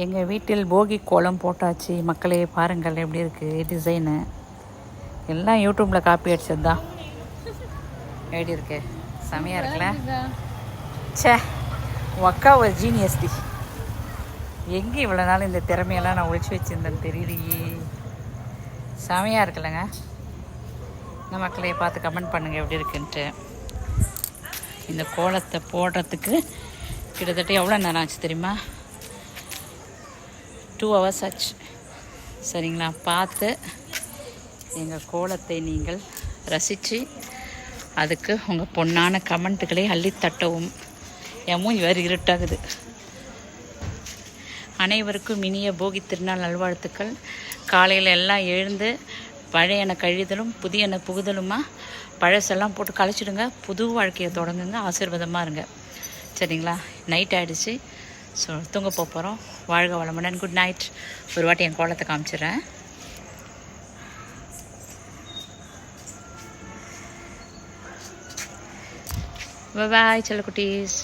எங்கள் வீட்டில் போகி கோலம் போட்டாச்சு. மக்களே பாருங்கள் எப்படி இருக்குது டிசைனு எல்லாம் யூடியூப்பில் காப்பி அடிச்சது தான் எப்படி இருக்கு? செமையாக இருக்குல்ல? ச்சே ஒக்கா அக்கா ஒரு ஜீனியஸ்டி எங்கே இவ்வளோ நாள் இந்த திறமையெல்லாம் நான் ஒழிச்சு வச்சுருந்தேன்னு தெரியலையே. செமையாக இருக்குல்லங்க. இந்த மக்களே பார்த்து கமெண்ட் பண்ணுங்கள் எப்படி இருக்குன்ட்டு. இந்த கோலத்தை போடுறதுக்கு கிட்டத்தட்ட எவ்வளோ நேரம் ஆச்சு தெரியுமா? டூ ஹவர்ஸ் ஆச்சு. சரிங்களா? பார்த்து எங்கள் கோலத்தை நீங்கள் ரசித்து அதுக்கு உங்கள் பொண்ணான கமெண்ட்டுகளை அள்ளி தட்டவும். என் மூஞ்சி இருட்டாகுது. அனைவருக்கும் இனிய போகி திருநாள் நல்வாழ்த்துக்கள். காலையில் எல்லாம் எழுந்து பழையன கழிதலும் புதியன புகுதலுமா பழசெல்லாம் போட்டு கழிச்சிடுங்க. புது வாழ்க்கையை தொடங்குங்க. ஆசீர்வாதமாக இருங்க. சரிங்களா? நைட் ஆகிடுச்சு ஸோ தூங்க போகிறோம் வாழ்க வளமுடன். குட் நைட் ஒரு வாட்டி என் கோலத்தை காமிச்சிடுறேன். பாய் செல்ல குட்டீஸ்